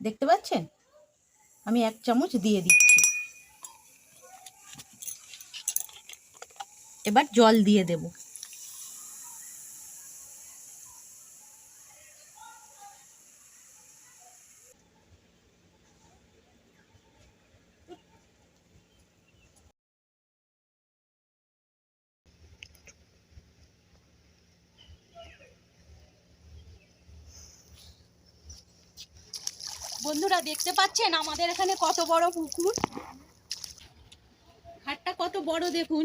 দেখতে পাচ্ছেন? আমি এক চামচ দিয়ে দিচ্ছি। এবার জল দিয়ে দেব। বন্ধুরা দেখতে পাচ্ছেন আমাদের এখানে কত বড় পুকুর? হাটটা কত বড় দেখুন।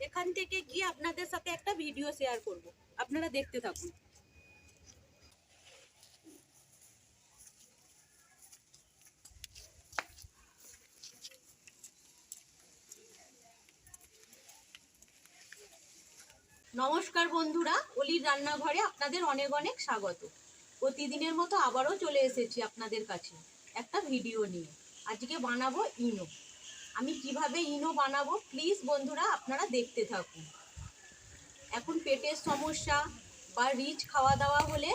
এখান থেকে গিয়ে আপনাদের সাথে একটা ভিডিও শেয়ার করব। আপনারা দেখতে থাকুন। নমস্কার বন্ধুরা, অলির রান্নাঘরে আপনাদের অনেক অনেক স্বাগত। প্রতিদিনের মতো আবারও চলে এসেছি আপনাদের কাছে একটা ভিডিও নিয়ে। আজকে বানাবো ইনো। আমি কীভাবে ইনো বানাবো প্লিজ বন্ধুরা আপনারা দেখতে থাকুন। এখন পেটের সমস্যা বা রিচ খাওয়া দাওয়া হলে,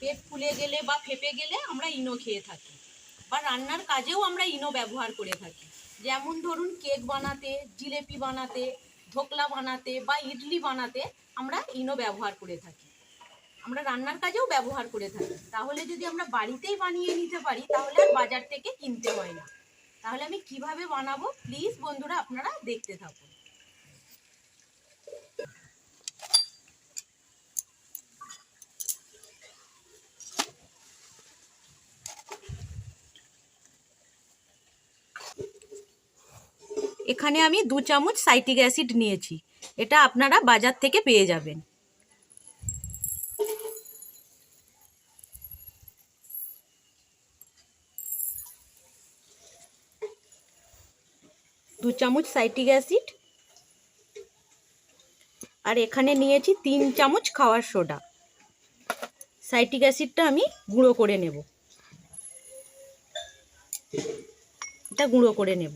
পেট ফুলে গেলে বা ফেপে গেলে আমরা ইনো খেয়ে থাকি। বা রান্নার কাজেও আমরা ইনো ব্যবহার করে থাকি। যেমন ধরুন, কেক বানাতে, জিলেপি বানাতে, ধোকলা বানাতে বা ইডলি বানাতে আমরা ইনো ব্যবহার করে থাকি। আমরা রান্নার কাজেও ব্যবহার করে থাকি। তাহলে যদি আমরা বাড়িতেই বানিয়ে নিতে পারি, তাহলে আর বাজার থেকে কিনতে হয় না। তাহলে আমি কীভাবে বানাবো? প্লিজ বন্ধুরা, আপনারা দেখতে থাকুন। এখানে আমি দু চামচ সাইটিক অ্যাসিড নিয়েছি। এটা আপনারা বাজার থেকে পেয়ে যাবেন। দু চামচ সাইটিক অ্যাসিড। আর এখানে নিয়েছি তিন চামচ খাওয়ার সোডা। সাইটিক অ্যাসিডটা আমি গুঁড়ো করে নেব। এটা গুঁড়ো করে নেব।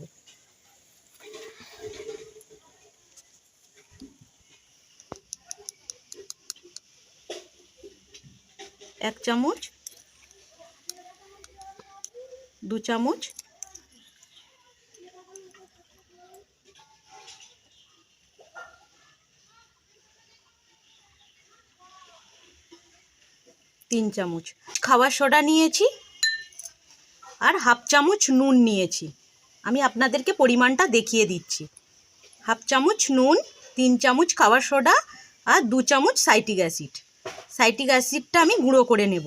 এক চামচ, দু চামচ তিন চামচ। খাওয়ার সোডা নিয়েছি আর হাফ চামচ নুন নিয়েছি। আমি আপনাদেরকে পরিমাণটা দেখিয়ে দিচ্ছি। হাফ চামচ নুন, তিন চামচ খাবার সোডা আর দু চামচ সাইটিক অ্যাসিড। সাইটিক অ্যাসিডটা আমি গুঁড়ো করে নেব।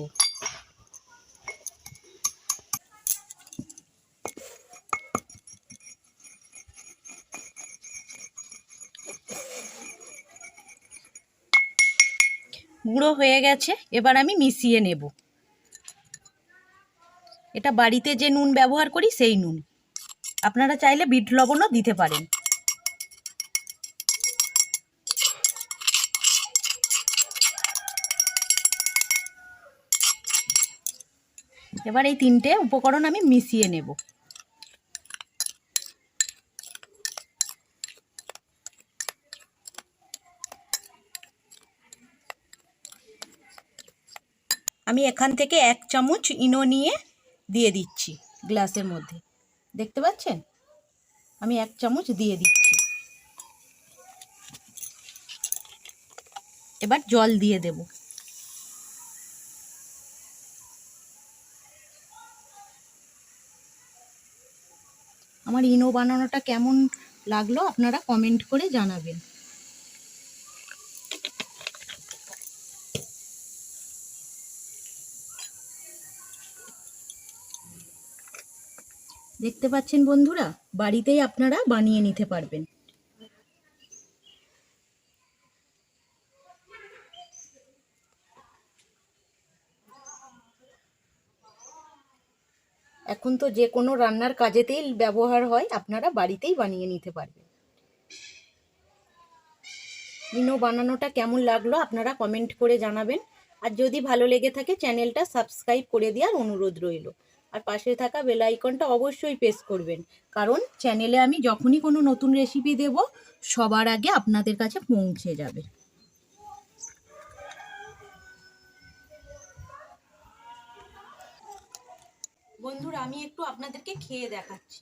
গুঁড়ো হয়ে গেছে, এবার আমি মিশিয়ে নেব। এটা বাড়িতে যে নুন ব্যবহার করি, সেই নুন। আপনারা চাইলে বিট লবণও দিতে পারেন। এবার এই তিনটে উপকরণ আমি মিশিয়ে নেব। আমি এখান থেকে এক চামচ ইনো নিয়ে দিয়ে দিচ্ছি গ্লাসের মধ্যে। দেখতে পাচ্ছেন? আমি এক চামচ দিয়ে দিচ্ছি। এবার জল দিয়ে দেব। আমার ইনো বানানোটা কেমন লাগল আপনারা কমেন্ট করে জানাবেন। দেখতে পাচ্ছেন বন্ধুরা, বাড়িতেই আপনারা বানিয়ে নিতে পারবেন। এখন তো যে কোনো রান্নার কাজেতেই ব্যবহার হয়, আপনারা বাড়িতেই বানিয়ে নিতে পারবেন। ইনো বানানোটা কেমন লাগল আপনারা কমেন্ট করে জানাবেন। আর যদি ভালো লেগে থাকে, চ্যানেলটা সাবস্ক্রাইব করে দেওয়ার অনুরোধ রইল। আর পাশে থাকা বেল আইকনটা অবশ্যই প্রেস করবেন। কারণ চ্যানেলে আমি যখনই কোনো নতুন রেসিপি দেব, সবার আগে আপনাদের কাছে পৌঁছে যাবে। বন্ধুরা, আমি একটু আপনাদেরকে খেয়ে দেখাচ্ছি।